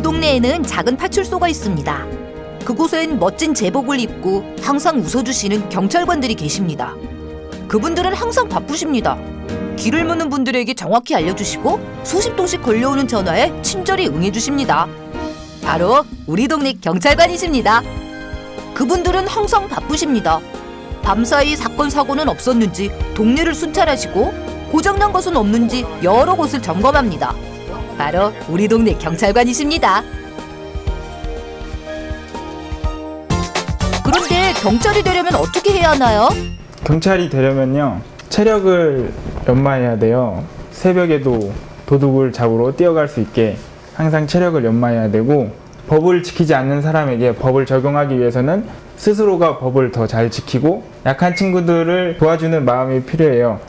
동네에는 작은 파출소가 있습니다. 그곳엔 멋진 제복을 입고 항상 웃어주시는 경찰관들이 계십니다. 그분들은 항상 바쁘십니다. 길을 묻는 분들에게 정확히 알려주시고 수십 통씩 걸려오는 전화에 친절히 응해주십니다. 바로 우리 동네 경찰관이십니다. 그분들은 항상 바쁘십니다. 밤사이 사건 사고는 없었는지 동네를 순찰하시고 고장난 것은 없는지 여러 곳을 점검합니다. 바로 우리 동네 경찰관이십니다. 그런데 경찰이 되려면 어떻게 해야 하나요? 경찰이 되려면요 체력을 연마해야 돼요 새벽에도 도둑을 잡으러 뛰어갈 수 있게 항상 체력을 연마해야 되고 법을 지키지 않는 사람에게 법을 적용하기 위해서는 스스로가 법을 더 잘 지키고 약한 친구들을 도와주는 마음이 필요해요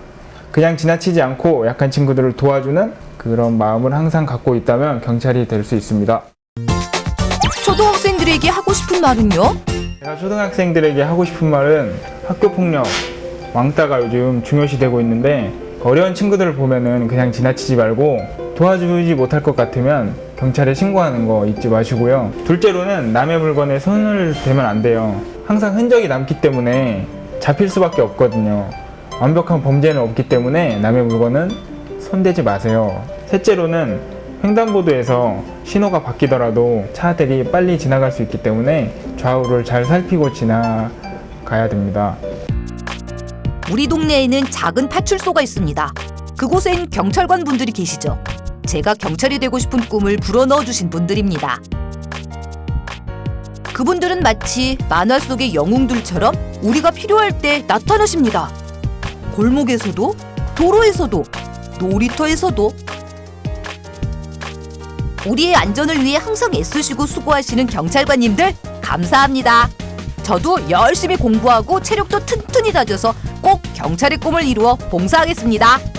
그냥 지나치지 않고 약한 친구들을 도와주는 그런 마음을 항상 갖고 있다면 경찰이 될 수 있습니다 초등학생들에게 하고 싶은 말은요? 제가 초등학생들에게 하고 싶은 말은 학교 폭력 왕따가 요즘 중요시되고 있는데 어려운 친구들을 보면은 그냥 지나치지 말고 도와주지 못할 것 같으면 경찰에 신고하는 거 잊지 마시고요. 둘째로는 남의 물건에 손을 대면 안 돼요. 항상 흔적이 남기 때문에 잡힐 수밖에 없거든요. 완벽한 범죄는 없기 때문에 남의 물건은 손대지 마세요. 셋째로는 횡단보도에서 신호가 바뀌더라도 차들이 빨리 지나갈 수 있기 때문에 좌우를 잘 살피고 지나가야 됩니다. 우리 동네에는 작은 파출소가 있습니다. 그곳엔 경찰관 분들이 계시죠. 제가 경찰이 되고 싶은 꿈을 불어넣어 주신 분들입니다. 그분들은 마치 만화 속의 영웅들처럼 우리가 필요할 때 나타나십니다. 골목에서도, 도로에서도, 놀이터에서도 우리의 안전을 위해 항상 애쓰시고 수고하시는 경찰관님들 감사합니다. 저도 열심히 공부하고 체력도 튼튼히 다져서 꼭 경찰의 꿈을 이루어 봉사하겠습니다.